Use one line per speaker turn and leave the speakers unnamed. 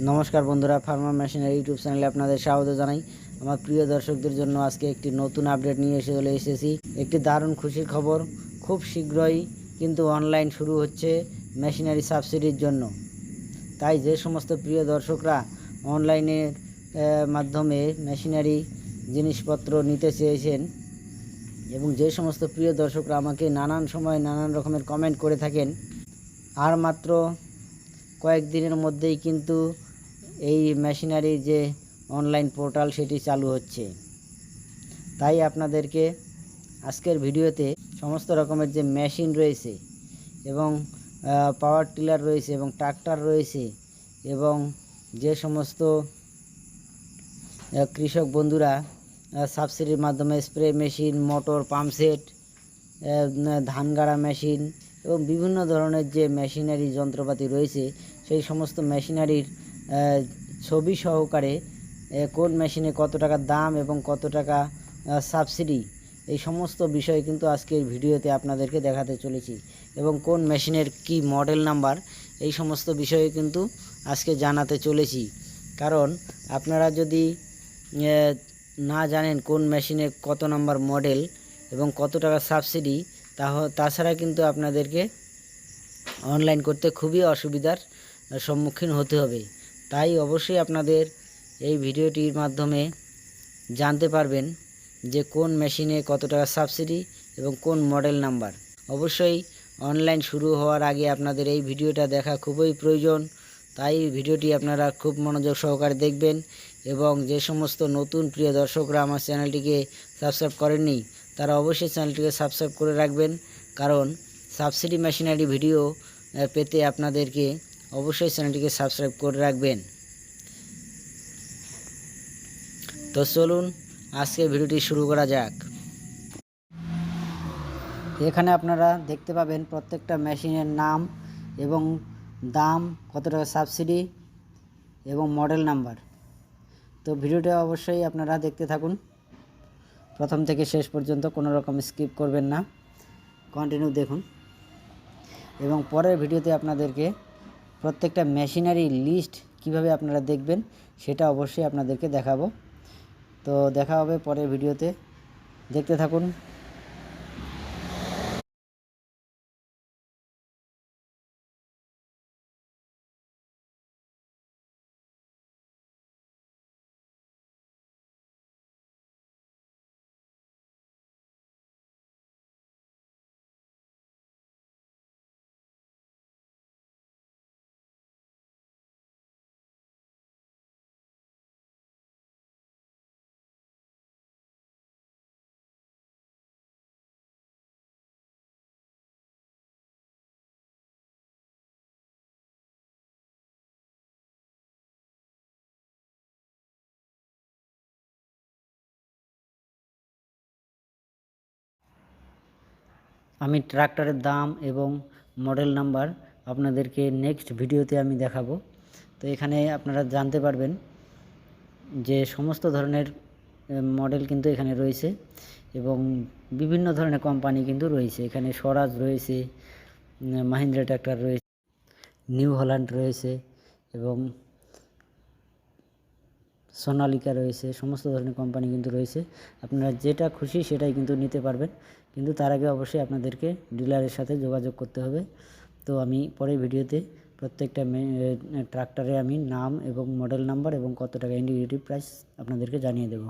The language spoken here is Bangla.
নমস্কার বন্ধুরা ফার্মার মেশিনের ইউটিউব চ্যানেলে আপনাদের স্বাগত জানাই। আমার প্রিয় দর্শকদের জন্য আজকে একটি নতুন আপডেট নিয়ে এসে চলে এসেছি। একটি দারুণ খুশির খবর, খুব শীঘ্রই কিন্তু অনলাইন শুরু হচ্ছে মেশিনারি সাবসিডির জন্য। তাই যে সমস্ত প্রিয় দর্শকরা অনলাইনের মাধ্যমে মেশিনারি জিনিসপত্র নিতে চেয়েছেন এবং যে সমস্ত প্রিয় দর্শকরা আমাকে নানান সময় নানান রকমের কমেন্ট করে থাকেন, আর মাত্র কয়েকদিনের মধ্যেই কিন্তু এই মেশিনারি যে অনলাইন পোর্টাল সেটি চালু হচ্ছে। তাই আপনাদেরকে আজকের ভিডিওতে সমস্ত রকমের যে মেশিন রয়েছে এবং পাওয়ার টিলার রয়েছে এবং ট্রাক্টর রয়েছে এবং যে সমস্ত কৃষক বন্ধুরা সাবসিডির মাধ্যমে স্প্রে মেশিন মোটর পাম্পসেট ধান গাড়া মেশিন এবং বিভিন্ন ধরনের যে মেশিনারি যন্ত্রপাতি রয়েছে, সেই সমস্ত মেশিনারির ছবি সহকারে কোন মেশিনে কত টাকা দাম এবং কত টাকা সাবসিডি, এই সমস্ত বিষয় কিন্তু আজকের ভিডিওতে আপনাদেরকে দেখাতে চলেছি এবং কোন মেশিনের কি মডেল নাম্বার, এই সমস্ত বিষয়ে কিন্তু আজকে জানাতে চলেছি। কারণ আপনারা যদি না জানেন কোন মেশিনের কত নাম্বার মডেল এবং কত টাকা সাবসিডি তাহ তাছাড়া কিন্তু আপনাদেরকে অনলাইন করতে খুবই অসুবিধার সম্মুখীন হতে হবে। তাই অবশ্যই আপনাদের এই ভিডিওটির মাধ্যমে জানতে পারবেন যে কোন মেশিনে কত টাকা সাবসিডি এবং কোন মডেল নাম্বার অবশ্যই অনলাইন শুরু হওয়ার আগে আপনাদের এই ভিডিওটা দেখা খুবই প্রয়োজন। তাই ভিডিওটি আপনারা খুব মনোযোগ সহকারে দেখবেন এবং যে সমস্ত নতুন প্রিয় দর্শকরা আমার চ্যানেলটিকে সাবস্ক্রাইব করেননি তারা অবশ্যই চ্যানেলটিকে সাবস্ক্রাইব করে রাখবেন। কারণ সাবসিডি মেশিনারি ভিডিও পেতে আপনাদেরকে অবশ্যই চ্যানেলটিকে সাবস্ক্রাইব করে রাখবেন। তো চলুন আজকে ভিডিওটি শুরু করা যাক। এখানে আপনারা দেখতে পাবেন প্রত্যেকটা মেশিনের নাম এবং দাম, কত টাকা সাবসিডি এবং মডেল নাম্বার তো ভিডিওটা অবশ্যই আপনারা দেখতে থাকুন। প্রথম থেকে শেষ পর্যন্ত কোনো রকম স্কিপ করবেন না। কন্টিনিউ দেখুন। এবং পরের ভিডিওতে আপনাদেরকে প্রত্যেকটা মেশিনারি লিস্ট কীভাবে আপনারা দেখবেন, সেটা অবশ্যই আপনাদেরকে দেখাবো। তো দেখা হবে পরের ভিডিওতে। দেখতে থাকুন। আমি ট্রাক্টরের দাম এবং মডেল নাম্বার আপনাদেরকে নেক্সট ভিডিওতে আমি দেখাবো। তো এখানে আপনারা জানতে পারবেন যে সমস্ত ধরনের মডেল কিন্তু এখানে রয়েছে এবং বিভিন্ন ধরনের কোম্পানি কিন্তু রয়েছে। এখানে স্বরাজ রয়েছে মাহিন্দ্রা ট্র্যাক্টর রয়েছে, নিউ হল্যান্ড রয়েছে এবং সোনালিকা রয়েছে, সমস্ত ধরনের কোম্পানি কিন্তু রয়েছে। আপনারা যেটা খুশি সেটাই কিন্তু নিতে পারবেন। কিন্তু তার আগে অবশ্যই আপনাদেরকে ডিলারের সাথে যোগাযোগ করতে হবে। তো আমি পরে ভিডিওতে প্রত্যেকটা ট্রাক্টরে আমি নাম এবং মডেল নাম্বার এবং কত টাকা ইন্ডিকেটিভ প্রাইস আপনাদেরকে জানিয়ে দেবো।